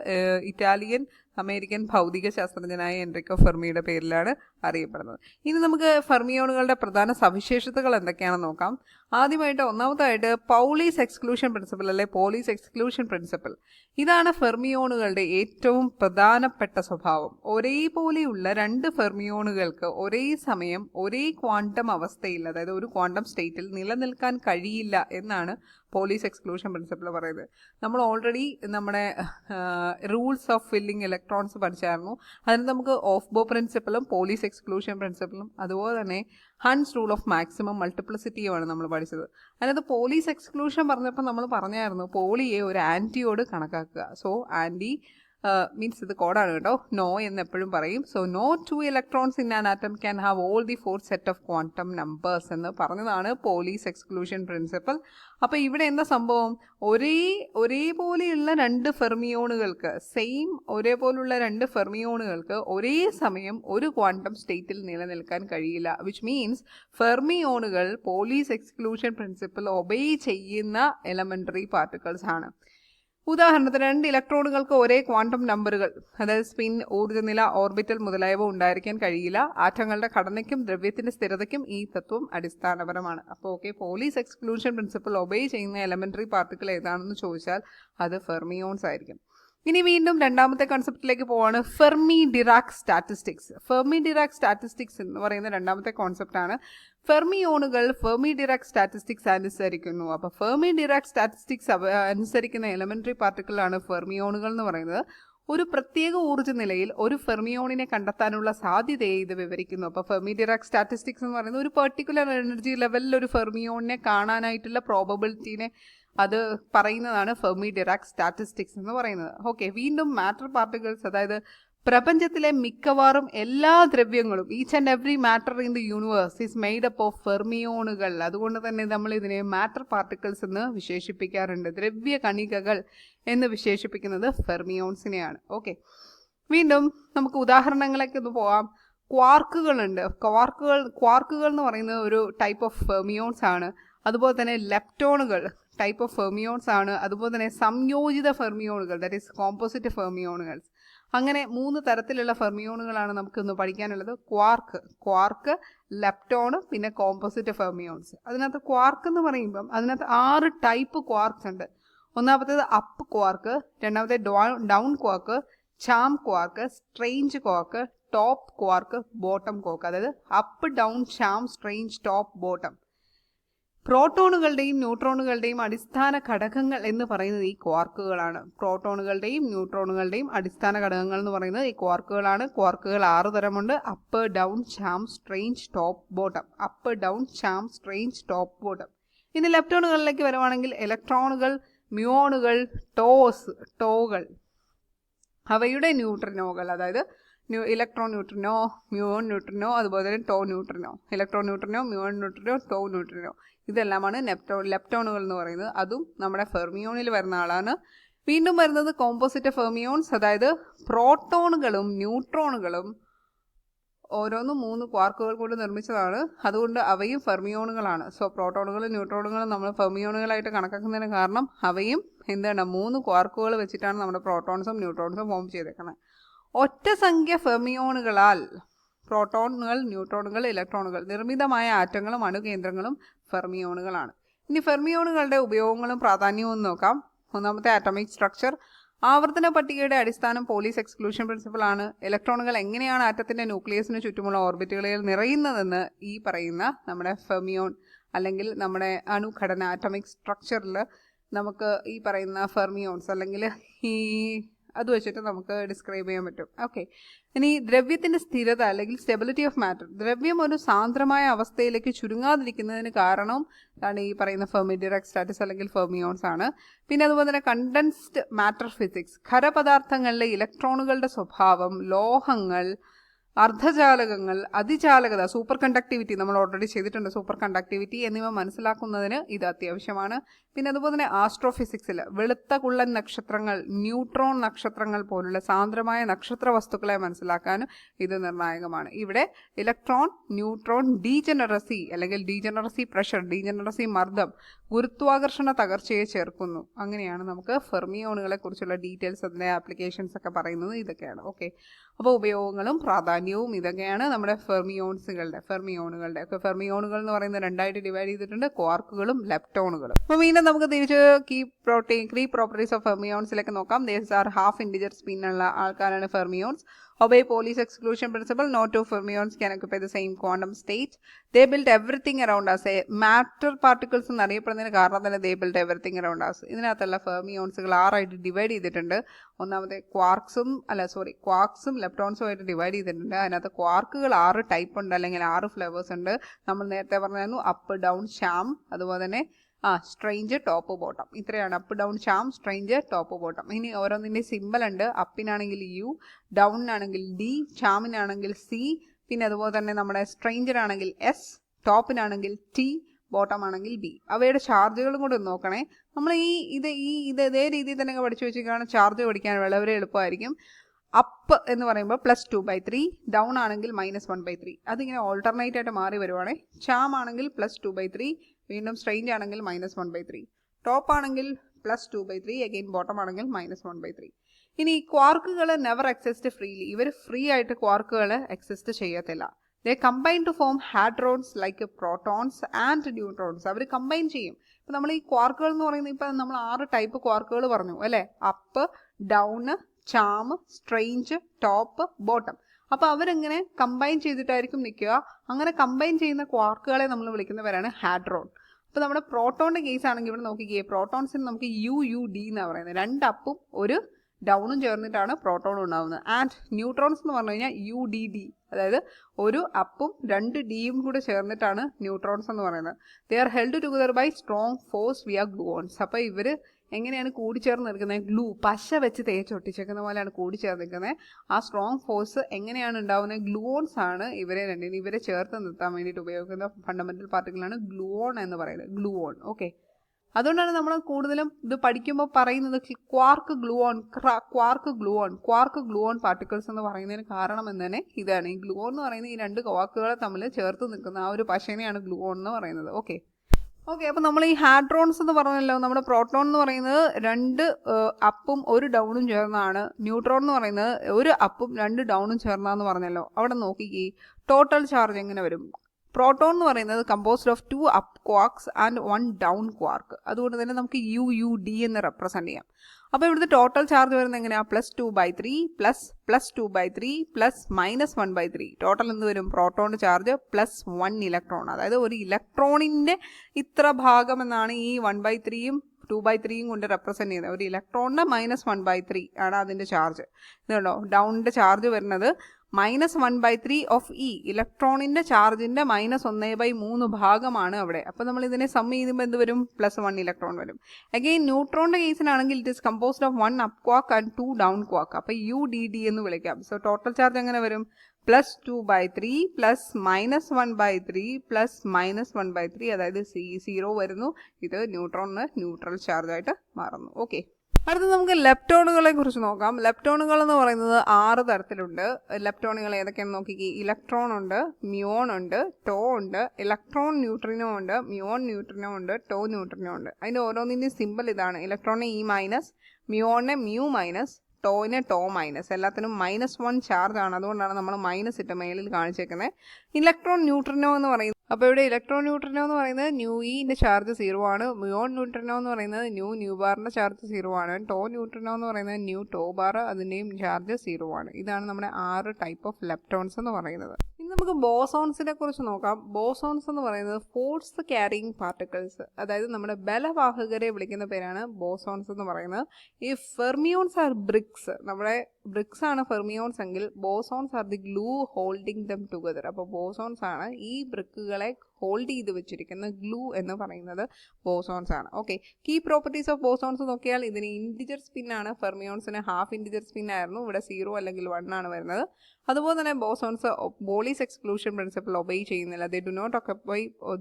ഇറ്റാലിയൻ അമേരിക്കൻ ഭൗതിക ശാസ്ത്രജ്ഞനായ എൻട്രിക്കോ ഫെർമിയുടെ പേരിലാണ് അറിയപ്പെടുന്നത്. ഇനി നമുക്ക് ഫെർമിയോണുകളുടെ പ്രധാന സവിശേഷതകൾ എന്തൊക്കെയാണെന്ന് നോക്കാം. ആദ്യമായിട്ട് ഒന്നാമതായിട്ട് പൗളീസ് എക്സ്ക്ലൂഷൻ പ്രിൻസിപ്പിൾ അല്ലെ പോലീസ് എക്സ്ക്ലൂഷൻ പ്രിൻസിപ്പിൾ ഇതാണ് ഫെർമിയോണുകളുടെ ഏറ്റവും പ്രധാനപ്പെട്ട സ്വഭാവം. ഒരേപോലെയുള്ള രണ്ട് ഫെർമിയോണുകൾക്ക് ഒരേ സമയം ഒരേ ക്വാണ്ടം അവസ്ഥയിൽ അതായത് ഒരു ക്വാണ്ടം സ്റ്റേറ്റിൽ നിലനിൽക്കാൻ കഴിയില്ല എന്നാണ് പോലീസ് എക്സ്ക്ലൂഷൻ പ്രിൻസിപ്പിൾ പറയുന്നത്. നമ്മൾ ഓൾറെഡി നമ്മുടെ റൂൾസ് ഓഫ് ഫില്ലിംഗ് ഇലക്ട്രോൺസ് പഠിച്ചായിരുന്നു. അതിന് നമുക്ക് ഓഫ് ബോ പ്രിൻസിപ്പിളും പോലീസ് എക്സ്ക്ലൂഷൻ പ്രിൻസിപ്പിളും അതുപോലെ തന്നെ ഹൺസ് റൂൾ ഓഫ് മാക്സിമം മൾട്ടിപ്ലിസിറ്റിയുമാണ് നമ്മൾ പഠിച്ചത്. അതായത് പോലീസ് എക്സ്ക്ലൂഷൻ പറഞ്ഞപ്പോൾ നമ്മൾ പറഞ്ഞായിരുന്നു പോളിയെ ഒരു ആന്റിയോട് കണക്കാക്കുക. സോ ആന്റി മീൻസ് ഇത് കോഡാണ് കേട്ടോ. നോ എന്ന് എപ്പോഴും പറയും. So no two electrons in an atom can have all the four set of quantum numbers എന്ന് പറഞ്ഞതാണ് പോലീസ് എക്സ്ക്ലൂഷൻ പ്രിൻസിപ്പൽ അപ്പോൾ ഇവിടെ എന്താ സംഭവം? ഒരേ ഒരേപോലെയുള്ള രണ്ട് ഫെർമിയോണുകൾക്ക് സെയിം ഒരേപോലുള്ള രണ്ട് ഫെർമിയോണുകൾക്ക് ഒരേ സമയം ഒരു ക്വാണ്ടം സ്റ്റേറ്റിൽ നിലനിൽക്കാൻ കഴിയില്ല. വിച്ച് മീൻസ് ഫെർമിയോണുകൾ പോലീസ് എക്സ്ക്ലൂഷൻ പ്രിൻസിപ്പൽ ഒബേ ചെയ്യുന്ന എലമെന്ററി പാർട്ടിക്കിൾസ് ആണ്. ഉദാഹരണത്തിന് രണ്ട് ഇലക്ട്രോണുകൾക്ക് ഒരേ ക്വാണ്ടം നമ്പറുകൾ അതായത് സ്പിൻ ഊർജനില ഓർബിറ്റൽ മുതലായവ ഉണ്ടായിരിക്കാൻ കഴിയില്ല. ആറ്റങ്ങളുടെ ഘടനയ്ക്കും ദ്രവ്യത്തിന്റെ സ്ഥിരതയ്ക്കും ഈ തത്വം അടിസ്ഥാനപരമാണ്. അപ്പോൾ okay Pauli's exclusion principle obey ചെയ്യുന്ന എലമെന്ററി പാർട്ടിക്കിൾ ഏതാണെന്ന് ചോദിച്ചാൽ അത് ഫെർമിയോൺസ് ആയിരിക്കും. ഇനി വീണ്ടും രണ്ടാമത്തെ കോൺസെപ്റ്റിലേക്ക് പോവാണ് Fermi Dirac statistics Fermi Dirac statistics എന്ന് പറയുന്ന രണ്ടാമത്തെ കോൺസെപ്റ്റാണ് ഫെർമിയോണുകൾ ഫെർമി ഡിറാക് സ്റ്റാറ്റിസ്റ്റിക്സ് അനുസരിക്കുന്നു. അപ്പോൾ ഫെർമി ഡിറാക് സ്റ്റാറ്റിസ്റ്റിക്സ് അനുസരിക്കുന്ന എലമെന്ററി പാർട്ടിക്കിളാണ് ഫെർമിയോണുകൾ എന്ന് പറയുന്നത്. ഒരു പ്രത്യേക ഊർജ നിലയിൽ ഒരു ഫെർമിയോണിനെ കണ്ടെത്താനുള്ള സാധ്യതയെ ഇത് വിവരിക്കുന്നു. അപ്പോൾ ഫെർമി ഡിറാക് സ്റ്റാറ്റിസ്റ്റിക്സ് എന്ന് പറയുന്നത് ഒരു പെർട്ടിക്കുലർ എനർജി ലെവലിൽ ഒരു ഫെർമിയോണിനെ കാണാനായിട്ടുള്ള പ്രോബബിലിറ്റീനെ അത് പറയുന്നതാണ് ഫെർമി ഡിറാക് സ്റ്റാറ്റിസ്റ്റിക്സ് എന്ന് പറയുന്നത്. ഓക്കെ വീണ്ടും മാറ്റർ പാർട്ടിക്കിൾസ് അതായത് പ്രപഞ്ചത്തിലെ മിക്കവാറും എല്ലാ ദ്രവ്യങ്ങളും each and every matter in the universe is made up of ഫെർമിയോണുകൾ അതുകൊണ്ട് തന്നെ നമ്മൾ ഇതിനെ മാറ്റർ പാർട്ടിക്കിൾസ് എന്ന് വിശേഷിപ്പിക്കാറുണ്ട്. ദ്രവ്യ കണികകൾ എന്ന് വിശേഷിപ്പിക്കുന്നത് ഫെർമിയോൺസിനെയാണ് ഓക്കെ വീണ്ടും നമുക്ക് ഉദാഹരണങ്ങളൊക്കെ ഒന്ന് പോവാം. ക്വാർക്കുകളുണ്ട് ക്വാർക്കുകൾ ക്വാർക്കുകൾ എന്ന് പറയുന്നത് ഒരു ടൈപ്പ് ഓഫ് ഫെർമിയോൺസ് ആണ്. അതുപോലെ തന്നെ ലെപ്റ്റോണുകൾ ടൈപ്പ് ഓഫ് ഫെർമിയോൺസ് ആണ്. അതുപോലെ തന്നെ സംയോജിത ഫെർമിയോണുകൾ ദാറ്റ് ഈസ് കോമ്പോസിറ്റ് ഫെർമിയോണുകൾ അങ്ങനെ മൂന്ന് തരത്തിലുള്ള ഫെർമിയോണുകളാണ് നമുക്കിന്ന് പഠിക്കാനുള്ളത്. ക്വാർക്ക് ക്വാർക്ക് ലെപ്റ്റോൺ പിന്നെ കോമ്പോസിറ്റ് ഫെർമിയോൺസ് അതിനകത്ത് ക്വാർക്ക് എന്ന് പറയുമ്പം അതിനകത്ത് ആറ് ടൈപ്പ് ക്വാർക്സ് ഉണ്ട്. ഒന്നാമത്തേത് അപ്പ് ക്വാർക്ക് രണ്ടാമത്തെ down quark charm quark strange quark top quark bottom quark അതായത് up down charm strange top bottom പ്രോട്ടോണുകളുടെയും ന്യൂട്രോണുകളുടെയും അടിസ്ഥാന ഘടകങ്ങൾ എന്ന് പറയുന്നത് ഈ ക്വാർക്കുകളാണ്. പ്രോട്ടോണുകളുടെയും ന്യൂട്രോണുകളുടെയും അടിസ്ഥാന ഘടകങ്ങൾ എന്ന് പറയുന്നത് ഈ ക്വാർക്കുകളാണ്. ക്വാർക്കുകൾ ആറ് തരമുണ്ട്. Up down charm strange top bottom. Up down charm strange top bottom. ഇനി ലെപ്റ്റോണുകളിലേക്ക് വരുവാണെങ്കിൽ ഇലക്ട്രോണുകൾ മ്യൂണുകൾ ടോസ് ടോകൾ. അവയുടെ ന്യൂട്രിനോകൾ അതായത് nu electron neutrino muon neutrino അതുപോലെ തന്നെ tau neutrino electron neutrino muon neutrino tau neutrino ഇതെല്ലാമാണ് നെപ്റ്റോ ലെപ്റ്റോണുകൾ എന്ന് പറയുന്നത്. അതും നമ്മുടെ ഫെർമിയോണിൽ വരുന്ന ആളാണ്. വീണ്ടും വരുന്നത് കോമ്പോസിറ്റ് ഫെർമിയോൺസ് അതായത് പ്രോട്ടോണുകളും ന്യൂട്രോണുകളും ഓരോന്നും മൂന്ന് ക്വാർക്കുകൾ കൊണ്ട് നിർമ്മിച്ചതാണ്. അതുകൊണ്ട് അവയും ഫെർമിയോണുകളാണ്. സോ പ്രോട്ടോണുകളും ന്യൂട്രോണുകളും നമ്മൾ ഫെർമിയോണുകളായിട്ട് കണക്കാക്കുന്നതിന് കാരണം അവയും എന്താണ് മൂന്ന് ക്വാർക്കുകൾ വെച്ചിട്ടാണ് നമ്മുടെ പ്രോട്ടോൺസും ന്യൂട്രോൺസും ഫോം ചെയ്തേക്കുന്നത് ഒറ്റ സംഖ്യ ഫെർമിയോണുകളാൽ പ്രോട്ടോണുകൾ ന്യൂട്രോണുകൾ ഇലക്ട്രോണുകൾ നിർമ്മിതമായ ആറ്റങ്ങളും അണുകേന്ദ്രങ്ങളും ഫെർമിയോണുകളാണ്. ഇനി ഫെർമിയോണുകളുടെ ഉപയോഗങ്ങളും പ്രാധാന്യവും നോക്കാം. ഒന്നാമത്തെ ആറ്റമിക് സ്ട്രക്ചർ ആവർത്തന പട്ടികയുടെ അടിസ്ഥാനം പോലീസ് എക്സ്ക്ലൂഷൻ പ്രിൻസിപ്പിൾ ആണ്. ഇലക്ട്രോണുകൾ എങ്ങനെയാണ് ആറ്റത്തിന്റെ ന്യൂക്ലിയസിന് ചുറ്റുമുള്ള ഓർബിറ്റുകളിൽ നിറയുന്നതെന്ന് ഈ പറയുന്ന നമ്മുടെ ഫെർമിയോൺ അല്ലെങ്കിൽ നമ്മുടെ അണുഘടന ആറ്റമിക് സ്ട്രക്ചറിൽ നമുക്ക് ഈ പറയുന്ന ഫെർമിയോൺസ് അല്ലെങ്കിൽ ഈ അത് വെച്ചിട്ട് നമുക്ക് ഡിസ്ക്രൈബ് ചെയ്യാൻ പറ്റും. ഓക്കെ ഇനി ദ്രവ്യത്തിന്റെ സ്ഥിരത അല്ലെങ്കിൽ സ്റ്റെബിലിറ്റി ഓഫ് മാറ്റർ ദ്രവ്യം ഒരു സാന്ദ്രമായ അവസ്ഥയിലേക്ക് ചുരുങ്ങാതിരിക്കുന്നതിന് കാരണം ആണ് ഈ പറയുന്ന ഫെർമി ഡിറക്ട് സ്റ്റാറ്റസ് അല്ലെങ്കിൽ ഫെർമിയോൺസ് ആണ്. പിന്നെ അതുപോലെ തന്നെ കണ്ടൻസ്ഡ് മാറ്റർ ഫിസിക്സ് ഖരപദാർത്ഥങ്ങളിലെ ഇലക്ട്രോണുകളുടെ സ്വഭാവം ലോഹങ്ങൾ അർദ്ധചാലകങ്ങൾ അതിചാലകത സൂപ്പർ കണ്ടക്ടിവിറ്റി നമ്മൾ ഓൾറെഡി ചെയ്തിട്ടുണ്ട്. സൂപ്പർ കണ്ടക്ടിവിറ്റി എന്നിവ മനസ്സിലാക്കുന്നതിന് ഇത് അത്യാവശ്യമാണ്. പിന്നെ അതുപോലെ തന്നെ ആസ്ട്രോഫിസിക്സിൽ വെളുത്ത കുള്ളൻ നക്ഷത്രങ്ങൾ ന്യൂട്രോൺ നക്ഷത്രങ്ങൾ പോലുള്ള സാന്ദ്രമായ നക്ഷത്ര വസ്തുക്കളെ മനസ്സിലാക്കാനും ഇത് നിർണായകമാണ്. ഇവിടെ ഇലക്ട്രോൺ ന്യൂട്രോൺ ഡീജനറസി അല്ലെങ്കിൽ ഡീജനറസി പ്രഷർ ഡീജനറസി മർദ്ദം ഗുരുത്വാകർഷണ തകർച്ചയെ ചേർക്കുന്നു. അങ്ങനെയാണ് നമുക്ക് ഫെർമിയോണുകളെ കുറിച്ചുള്ള ഡീറ്റെയിൽസ് അതിന്റെ ആപ്ലിക്കേഷൻസ് ഒക്കെ പറയുന്നത്. ഇതൊക്കെയാണ്. ഓക്കെ അപ്പോൾ ഉപയോഗങ്ങളും പ്രാധാന്യവും ഇതൊക്കെയാണ് നമ്മുടെ ഫെർമിയോൺസുകളുടെ ഫെർമിയോണുകളുടെ ഒക്കെ ഫെർമിയോണുകൾ എന്ന് പറയുന്നത് രണ്ടായിട്ട് ഡിവൈഡ് ചെയ്തിട്ടുണ്ട്. ക്വാർക്കുകളും ലെപ്റ്റോണുകളും അപ്പോൾ വീണ്ടും നമുക്ക് തിരിച്ച് കീ പ്രോട്ടീൻ ക്രീ പ്രോപ്പർട്ടീസ് ഓഫ് ഫെർമിയോൺസിലേക്ക് നോക്കാം. ദേസ് ആർ ഹാഫ് ഇൻഡിജർ സ്പിന്നുള്ള ആൾക്കാരാണ് fermions obey Pauli's exclusion principle no two fermions can occupy the same quantum state they build everything around us a matter particles എന്ന് അറിയപ്പെടുന്നതിന് കാരണം തന്നെ they build everything around us ഇതിനകത്തുള്ള ഫെർമിയോൺസുകൾ ആറായിട്ട് divide ചെയ്തിട്ടുണ്ട്. ഒന്നാമത്തെ ക്വാർക്സും അല്ല സോറി ക്വാർക്സും ലെപ്റ്റോൺസും ആയിട്ട് ഡിവൈഡ് ചെയ്തിട്ടുണ്ട്. അതിനകത്ത് ക്വാർക്കുകൾ ആറ് ടൈപ്പ് ഉണ്ട് അല്ലെങ്കിൽ ആറ് ഫ്ലേവേഴ്സ് ഉണ്ട്. നമ്മൾ നേരത്തെ പറഞ്ഞായിരുന്നു അപ്പ് ഡൗൺ ഷാം അതുപോലെ തന്നെ ആ സ്ട്രെയിഞ്ച് ടോപ്പ് ബോട്ടം ഇത്രയാണ്. Up down charm strange top bottom ഇനി ഓരോന്നിന്റെ സിമ്പിൾ ഉണ്ട്. അപ്പിനാണെങ്കിൽ യു ഡൗണിനാണെങ്കിൽ ഡി ഷാമിനാണെങ്കിൽ സി പിന്നെ അതുപോലെ തന്നെ നമ്മുടെ സ്ട്രെയിഞ്ചറാണെങ്കിൽ എസ് ടോപ്പിനാണെങ്കിൽ ടി ബോട്ടം ആണെങ്കിൽ ബി അവയുടെ ചാർജുകളും കൂടെ ഒന്ന് നോക്കണേ. നമ്മൾ ഈ ഇത് ഈ ഇത് ഇതേ രീതിയിൽ തന്നെ പഠിച്ചു വെച്ചിരിക്കുകയാണ്. ചാർജ് പഠിക്കാൻ വളരെ എളുപ്പമായിരിക്കും. അപ്പ് എന്ന് പറയുമ്പോൾ plus two by three down ആണെങ്കിൽ മൈനസ് വൺ ബൈ ത്രീ അതിങ്ങനെ ഓൾട്ടർനേറ്റ് ആയിട്ട് മാറി വരുവാണേ. ചാം ആണെങ്കിൽ പ്ലസ് ടു ബൈ ത്രീ വീണ്ടും സ്ട്രെയിഞ്ച് ആണെങ്കിൽ minus one by three top ആണെങ്കിൽ plus two by three again bottom ആണെങ്കിൽ മൈനസ് വൺ ബൈ ത്രീ ഇനി ക്വാർക്കുകൾ നെവർ എക്സിസ്റ്റ് ഫ്രീലി ഇവർ ഫ്രീ ആയിട്ട് ക്വാർക്കുകൾ എക്സിസ്റ്റ് ചെയ്യത്തില്ല. They combine to form hadrons like protons and neutrons our combine ചെയ്യും. ഇപ്പം നമ്മൾ ഈ ക്വാർക്കുകൾ എന്ന് പറയുന്നത് ഇപ്പം നമ്മൾ ആറ് ടൈപ്പ് ക്വാർക്കുകൾ പറഞ്ഞു അല്ലേ? Up down charm strange top bottom അപ്പോൾ അവരെങ്ങനെ കമ്പൈൻ ചെയ്തിട്ടായിരിക്കും നിൽക്കുക? അങ്ങനെ കമ്പൈൻ ചെയ്യുന്ന ക്വാർക്കുകളെ നമ്മൾ വിളിക്കുന്നവരാണ് ഹാഡ്രോൺ അപ്പോൾ നമ്മുടെ പ്രോട്ടോണിന്റെ കേസ് ആണെങ്കിൽ ഇവിടെ നോക്കിക്കേ പ്രോട്ടോൺസിന് നമുക്ക് യു യു ഡി എന്ന് പറയുന്നത്. രണ്ട് അപ്പും ഒരു ഡൗണും ചേർന്നിട്ടാണ് പ്രോട്ടോൺ ഉണ്ടാകുന്നത് ആൻഡ് ന്യൂട്രോൺസ് എന്ന് പറഞ്ഞു കഴിഞ്ഞാൽ യു ഡി ഡി അതായത് ഒരു അപ്പും രണ്ട് ഡിയും കൂടെ ചേർന്നിട്ടാണ് ന്യൂട്രോൺസ് എന്ന് പറയുന്നത്. They are held together by strong force via gluons അപ്പോൾ ഇവർ എങ്ങനെയാണ് കൂടിച്ചേർന്ന് നിൽക്കുന്നത്? ഗ്ലൂ പശ വെച്ച് തേച്ചൊട്ടിച്ചേക്കുന്ന പോലെയാണ് കൂടിച്ചേർന്ന് നിൽക്കുന്നത്. ആ സ്ട്രോങ് ഫോഴ്സ് എങ്ങനെയാണ് ഉണ്ടാവുന്നത്? ഗ്ലൂവോൺസ് ആണ് ഇവരെ രണ്ടിനും ഇവരെ ചേർത്ത് നിർത്താൻ വേണ്ടിയിട്ട് ഉപയോഗിക്കുന്ന ഫണ്ടമെന്റൽ പാർട്ടിക്കിളാണ് ഗ്ലൂവോൺ എന്ന് പറയുന്നത്. ഗ്ലൂവോൺ ഓക്കെ അതുകൊണ്ടാണ് നമ്മൾ കൂടുതലും ഇത് പഠിക്കുമ്പോൾ പറയുന്നത് quark gluon quark gluon quark gluon particles എന്ന് പറയുന്നതിന് കാരണം എന്ന് തന്നെ ഇതാണ്. ഈ ഗ്ലൂവോൺ എന്ന് പറയുന്നത് ഈ രണ്ട് ക്വാർക്കുകളെ തമ്മിൽ ചേർത്ത് നിൽക്കുന്ന ആ ഒരു പശേനെയാണ് ഗ്ലൂവോൺ എന്ന് പറയുന്നത് ഓക്കെ ഓക്കെ അപ്പോൾ നമ്മൾ ഈ ഹാഡ്രോൺസ് എന്ന് പറഞ്ഞല്ലോ നമ്മുടെ പ്രോട്ടോൺ എന്ന് പറയുന്നത് രണ്ട് അപ്പും ഒരു ഡൗണും ചേർന്നാണ്. ന്യൂട്രോൺ എന്ന് പറയുന്നത് ഒരു അപ്പും രണ്ട് ഡൗണും ചേർന്നാന്ന് പറഞ്ഞല്ലോ. അവിടെ നോക്കിക്കേ ടോട്ടൽ ചാർജ് എങ്ങനെ വരും? പ്രോട്ടോൺ എന്ന് പറയുന്നത് composed of two up quarks and one down quark അതുകൊണ്ട് തന്നെ നമുക്ക് യു യു ഡി എന്ന് റെപ്രസെന്റ് ചെയ്യാം. അപ്പോൾ ഇവിടുത്തെ ടോട്ടൽ ചാർജ് വരുന്നത് എങ്ങനെയാണ് plus two by three plus plus two by three plus minus one by three total എന്ത് വരും? Proton charge plus one electron അതായത് ഒരു ഇലക്ട്രോണിന്റെ ഇത്ര ഭാഗം എന്നാണ് ഈ വൺ ബൈ ത്രീയും ടു ബൈ ത്രീയും കൊണ്ട് റെപ്രസെന്റ് ചെയ്യുന്നത്. ഒരു ഇലക്ട്രോണിന്റെ മൈനസ് വൺ ബൈ ത്രീ ആണ് അതിന്റെ ചാർജ് ഇതുണ്ടോ ഡൗണിന്റെ ചാർജ് വരുന്നത് minus one by three of E. ഇലക്ട്രോണിന്റെ ചാർജിന്റെ മൈനസ് ഒന്ന് ബൈ മൂന്ന് ഭാഗമാണ് അവിടെ. അപ്പോൾ നമ്മൾ ഇതിനെ സം ചെയ്യുമ്പോൾ എന്ത് വരും? പ്ലസ് വൺ ഇലക്ട്രോൺ വരും. Again ന്യൂട്രോണിന്റെ കേസിനാണെങ്കിൽ it is composed of one up quack and two down quack അപ്പോൾ യു ഡി ഡി എന്ന് വിളിക്കാം. സോ ടോട്ടൽ ചാർജ് എങ്ങനെ വരും? Plus two by three plus minus one by three plus minus one by three അതായത് C zero വരുന്നു. ഇത് ന്യൂട്രോണിന് neutral ചാർജായിട്ട് മാറുന്നു. Okay അടുത്ത നമുക്ക് ലെപ്റ്റോണുകളെ കുറിച്ച് നോക്കാം. ലെപ്റ്റോണുകൾ എന്ന് പറയുന്നത് ആറ് തരത്തിലുണ്ട്. ലെപ്റ്റോണുകൾ ഏതൊക്കെയാണെന്ന് നോക്കിക്കേ. ഇലക്ട്രോൺ ഉണ്ട് മ്യോൺ ഉണ്ട് ടോ ഉണ്ട് ഇലക്ട്രോൺ ന്യൂട്രിനോ ഉണ്ട് മ്യോൺ ന്യൂട്രിനോ ഉണ്ട് ടോ ന്യൂട്രിനോ ഉണ്ട്. അതിന്റെ ഓരോന്നിന്റെയും സിമ്പിൾ ഇതാണ്. ഇലക്ട്രോണിന് ഇ മൈനസ് മ്യോണിന് മ്യൂ മൈനസ് ടോയിന് ടോ മൈനസ് എല്ലാത്തിനും മൈനസ് വൺ ചാർജ് ആണ്. അതുകൊണ്ടാണ് നമ്മൾ മൈനസ് ഇട്ട് മേലിൽ കാണിച്ചേക്കുന്നത് ഇലക്ട്രോൺ ന്യൂട്രിനോ എന്ന് പറയുന്നത് അപ്പോൾ ഇവിടെ ഇലക്ട്രോൺ ന്യൂട്രിനോ എന്ന് പറയുന്നത് ന്യൂ ഇന്റെ ചാർജ് സീറോ ആണ്. മ്യൂൺ ന്യൂട്രിനോ എന്ന് പറയുന്നത് ന്യൂ ന്യൂ ബാറിന്റെ ചാർജ് സീറോ ആണ്. ടോ ന്യൂട്രിനോ എന്ന് പറയുന്നത് ന്യൂ ടോ ബാർ അതിന്റെയും ചാർജ് സീറോ ആണ്. ഇതാണ് നമ്മുടെ ആറ് ടൈപ്പ് ഓഫ് ലെപ്റ്റോൺസ് എന്ന് പറയുന്നത്. ഇനി നമുക്ക് ബോസോൺസിനെ കുറിച്ച് നോക്കാം. ബോസോൺസ് എന്ന് പറയുന്നത് ഫോഴ്സ് ക്യാരിങ് പാർട്ടിക്കിൾസ്. അതായത് നമ്മുടെ ബലവാഹകരെ വിളിക്കുന്ന പേരാണ് ബോസോൺസ് എന്ന് പറയുന്നത്. ഈ ഫെർമിയോൺസ് ആർ ബ്രിക്സ്. നമ്മുടെ ബ്രിക്സ് ആണ് ഫെർമിയോൺസ് എങ്കിൽ bosons are the glue holding them together. അപ്പോൾ ബോസോൺസ് ആണ് ഈ ബ്രിക്കുകളെ ഹോൾഡ് ചെയ്ത് വെച്ചിരിക്കുന്ന ഗ്ലൂ എന്ന് പറയുന്നത് ബോസോൺസ് ആണ്. Okay. Key properties of bosons നോക്കിയാൽ ഇതിന് ഇൻഡിജർ സ്പിന്നാണ് ഫെർമിയോൺസിന് ഹാഫ് ഇൻഡിജർ സ്പിൻ ആയിരുന്നു. ഇവിടെ സീറോ അല്ലെങ്കിൽ വൺ ആണ് വരുന്നത്. അതുപോലെ തന്നെ bosons Pauli exclusion principle obey ചെയ്യുന്നില്ല. They do not obey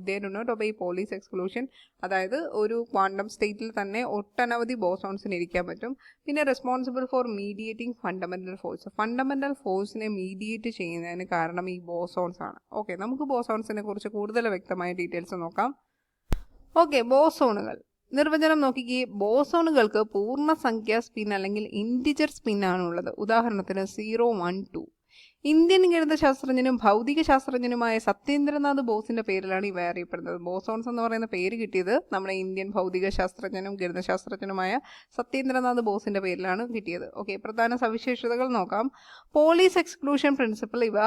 they do not obey Pauli exclusion. അതായത് ഒരു ക്വാണ്ടം സ്റ്റേറ്റിൽ തന്നെ ഒട്ടനവധി ബോസോൺസിന് ഇരിക്കാൻ പറ്റും. പിന്നെ responsible for mediating fundamental force fundamental ഫോഴ്സിനെ മീഡിയേറ്റ് ചെയ്യുന്നതിന് കാരണം ഈ ബോസോൺസ് ആണ്. ഓക്കെ നമുക്ക് ബോസോൺസിനെ കുറിച്ച് കൂടുതൽ വ്യക്തമായ ഡീറ്റെയിൽസ് നോക്കാം. ഓക്കെ ബോസോണുകൾ നിർവചനം നോക്കിക്കേ ബോസോണുകൾക്ക് പൂർണസംഖ്യ സ്പിൻ അല്ലെങ്കിൽ ഇൻഡിജർ സ്പിൻ ആണുള്ളത് ഉദാഹരണത്തിന് സീറോ വൺ ടു ഇന്ത്യൻ ഗണിതശാസ്ത്രജ്ഞനും ഭൗതിക ശാസ്ത്രജ്ഞനുമായ സത്യേന്ദ്രനാഥ് ബോസിന്റെ പേരിലാണ് ഇവ അറിയപ്പെടുന്നത്. ബോസോൺസ് എന്ന് പറയുന്ന പേര് കിട്ടിയത് നമ്മുടെ ഇന്ത്യൻ ഭൗതിക ശാസ്ത്രജ്ഞനും ഗണിത ഗണിതശാസ്ത്രജ്ഞനുമായ സത്യേന്ദ്രനാഥ് ബോസിന്റെ പേരിലാണ് കിട്ടിയത്. ഓക്കെ പ്രധാന സവിശേഷതകൾ നോക്കാം. പോലീസ് എക്സ്ക്ലൂഷൻ പ്രിൻസിപ്പിൾ ഇവ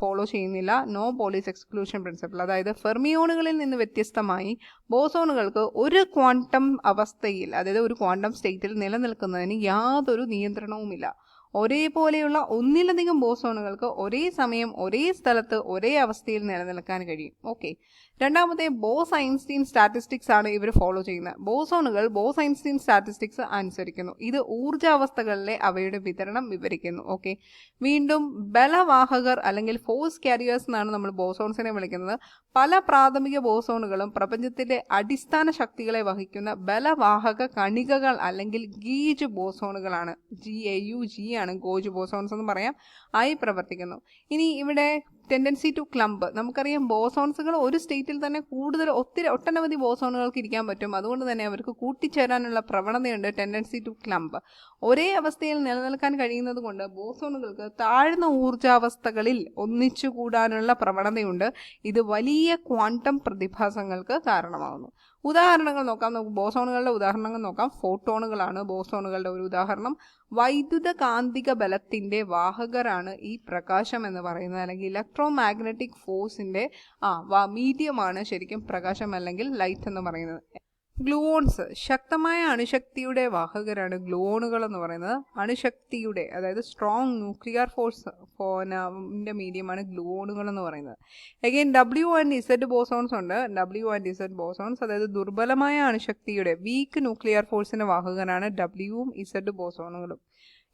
ഫോളോ ചെയ്യുന്നില്ല. നോ പോലീസ് എക്സ്ക്ലൂഷൻ പ്രിൻസിപ്പിൾ അതായത് ഫെർമിയോണുകളിൽ നിന്ന് വ്യത്യസ്തമായി ബോസോണുകൾക്ക് ഒരു ക്വാണ്ടം അവസ്ഥയിൽ അതായത് ഒരു ക്വാണ്ടം സ്റ്റേറ്റിൽ നിലനിൽക്കുന്നതിന് യാതൊരു നിയന്ത്രണവുമില്ല. ഒരേപോലെയുള്ള ഒന്നിലധികം ബോസോണുകൾക്ക് ഒരേ സമയം ഒരേ സ്ഥലത്ത് ഒരേ അവസ്ഥയിൽ നിലനിൽക്കാൻ കഴിയും. ഓക്കെ രണ്ടാമത്തെ ബോസ് ഐൻസ്റ്റീൻ സ്റ്റാറ്റിസ്റ്റിക്സ് ആണ് ഇവർ ഫോളോ ചെയ്യുന്നത്. ബോസോണുകൾ ബോസ് ഐൻസ്റ്റീൻ സ്റ്റാറ്റിസ്റ്റിക്സ് അനുസരിക്കുന്നു. ഇത് ഊർജാവസ്ഥകളിലെ അവയുടെ വിതരണം വിവരിക്കുന്നു. ഓക്കെ വീണ്ടും ബലവാഹകർ അല്ലെങ്കിൽ ഫോഴ്സ് കാരിയേഴ്സ് എന്നാണ് നമ്മൾ ബോസോൺസിനെ വിളിക്കുന്നത്. പല പ്രാഥമിക ബോസോണുകളും പ്രപഞ്ചത്തിന്റെ അടിസ്ഥാന ശക്തികളെ വഹിക്കുന്ന ബലവാഹക കണികകൾ അല്ലെങ്കിൽ ഗീജ് ബോസോണുകളാണ് ജി എ യു ജി ആണ്. ഗോജ് ബോസോൺസ് എന്ന് പറയാം ആയി പ്രവർത്തിക്കുന്നു. ഇനി ഇവിടെ ടെൻഡൻസി ടു ക്ലംബ് നമുക്കറിയാം ബോസോൺസുകൾ ഒരു സ്റ്റേറ്റിൽ തന്നെ കൂടുതൽ ഒത്തിരി ഒട്ടനവധി ബോസോണുകൾക്ക് ഇരിക്കാൻ പറ്റും. അതുകൊണ്ട് തന്നെ അവർക്ക് കൂട്ടിച്ചേരാനുള്ള പ്രവണതയുണ്ട് ടെൻഡൻസി ടു ക്ലംബ് ഒരേ അവസ്ഥയിൽ നിലനിൽക്കാൻ കഴിയുന്നത് കൊണ്ട് ബോസോണുകൾക്ക് താഴ്ന്ന ഊർജാവസ്ഥകളിൽ ഒന്നിച്ചു കൂടാനുള്ള പ്രവണതയുണ്ട്. ഇത് വലിയ ക്വാണ്ടം പ്രതിഭാസങ്ങൾക്ക് കാരണമാകുന്നു ഉദാഹരണങ്ങൾ നോക്കാം. നമുക്ക് ബോസോണുകളുടെ ഉദാഹരണങ്ങൾ നോക്കാം. ഫോട്ടോണുകളാണ് ബോസോണുകളുടെ ഒരു ഉദാഹരണം. വൈദ്യുത കാന്തിക ബലത്തിന്റെ വാഹകരാണ് ഈ പ്രകാശം എന്ന് പറയുന്നത്. അല്ലെങ്കിൽ ഇലക്ട്രോ മാഗ്നറ്റിക് ഫോഴ്സിന്റെ ആ മീഡിയമാണ് ശരിക്കും പ്രകാശം അല്ലെങ്കിൽ ലൈറ്റ് എന്ന് പറയുന്നത്. ഗ്ലൂവോൺസ്. ശക്തമായ അണുശക്തിയുടെ വാഹകരാണ് ഗ്ലൂവോണുകൾ എന്ന് പറയുന്നത്. അണുശക്തിയുടെ അതായത് സ്ട്രോങ് ന്യൂക്ലിയർ ഫോഴ്സ് ഫോനിന്റെ മീഡിയമാണ് ഗ്ലൂവോണുകൾ എന്ന് പറയുന്നത്. Again W and Z bosons ഉണ്ട്. ഡബ്ല്യു ആൻഡ് ഇസഡ് ബോസോൺസ് അതായത് ദുർബലമായ അണുശക്തിയുടെ വീക്ക് ന്യൂക്ലിയർ ഫോഴ്സിന്റെ വാഹകരാണ് ഡബ്ല്യുവും ഇസഡ് ബോസോണുകളും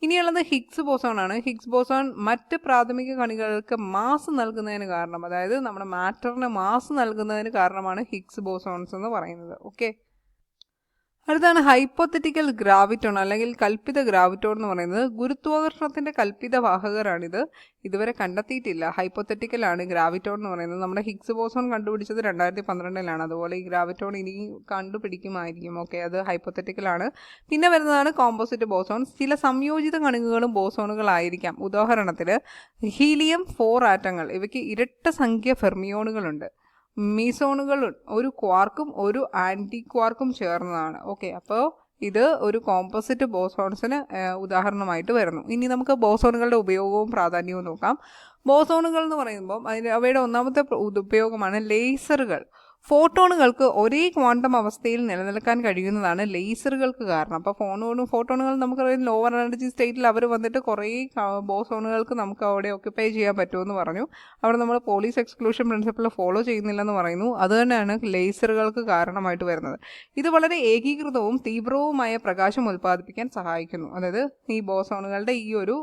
ഇനിയുള്ളത് ഹിഗ്സ് ബോസോൺ ആണ്. ഹിഗ്സ് ബോസോൺ മറ്റ് പ്രാഥമിക കണികൾക്ക് മാസ് നൽകുന്നതിന് കാരണം അതായത് നമ്മുടെ മാറ്ററിന് മാസ് നൽകുന്നതിന് കാരണമാണ് ഹിഗ്സ് ബോസോൺസ് എന്ന് പറയുന്നത്. ഓക്കെ അടുത്താണ് ഹൈപ്പോത്തറ്റിക്കൽ ഗ്രാവിറ്റോൺ അല്ലെങ്കിൽ കൽപ്പിത ഗ്രാവിറ്റോൺ എന്ന് പറയുന്നത് ഗുരുത്വാകർഷണത്തിന്റെ കൽപ്പിത വാഹകരാണിത്. ഇതുവരെ കണ്ടെത്തിയിട്ടില്ല. ഹൈപ്പോത്തറ്റിക്കൽ ആണ് ഗ്രാവിറ്റോൺ എന്ന് പറയുന്നത്. നമ്മുടെ ഹിഗ്സ് ബോസോൺ കണ്ടുപിടിച്ചത് രണ്ടായിരത്തി പന്ത്രണ്ടിലാണ് അതുപോലെ ഈ ഗ്രാവിറ്റോൺ ഇനി കണ്ടുപിടിക്കുമായിരിക്കും. ഓക്കെ അത് ഹൈപ്പോത്തറ്റിക്കൽ ആണ്. പിന്നെ വരുന്നതാണ് കോമ്പോസിറ്റ് ബോസോൺ ചില സംയോജിത കണികകളും ബോസോണുകളായിരിക്കാം. ഉദാഹരണത്തിന് ഹീലിയം ഫോർ ആറ്റങ്ങൾ. ഇവയ്ക്ക് ഇരട്ട സംഖ്യ ഫെർമിയോണുകളുണ്ട്. മീസോണുകൾ ഒരു ക്വാർക്കും ഒരു ആന്റി ക്വാർക്കും ചേർന്നതാണ്. ഓക്കെ അപ്പോൾ ഇത് ഒരു കോമ്പോസിറ്റ് ബോസോൺസിന് ഉദാഹരണമായിട്ട് വരുന്നു. ഇനി നമുക്ക് ബോസോണുകളുടെ ഉപയോഗവും പ്രാധാന്യവും നോക്കാം. ബോസോണുകൾ എന്ന് പറയുമ്പോൾ അതിന് അവയുടെ ഒന്നാമത്തെ ഉപയോഗമാണ് ലേസറുകൾ. ഫോട്ടോണുകൾക്ക് ഒരേ ക്വാണ്ടം അവസ്ഥയിൽ നിലനിൽക്കാൻ കഴിയുന്നതാണ് ലേസറുകൾക്ക് കാരണം. അപ്പോൾ ഫോണുകളും ഫോട്ടോണുകളും നമുക്കറിയാം ലോവർ എനർജി സ്റ്റേറ്റിൽ അവർ വന്നിട്ട് കുറേ ബോസോണുകൾക്ക് നമുക്ക് അവിടെ ഓക്യുപ്പൈ ചെയ്യാൻ പറ്റുമെന്ന് പറഞ്ഞു. അവിടെ നമ്മൾ പോലീസ് എക്സ്ക്ലൂഷൻ പ്രിൻസിപ്പിൾ ഫോളോ ചെയ്യുന്നില്ലെന്ന് പറയുന്നു. അത് തന്നെയാണ് ലേസറുകൾക്ക് കാരണമായിട്ട് വരുന്നത്. ഇത് വളരെ ഏകീകൃതവും തീവ്രവുമായ പ്രകാശം ഉൽപ്പാദിപ്പിക്കാൻ സഹായിക്കുന്നു. അതായത് ഈ ബോസോണുകളുടെ ഈ ഒരു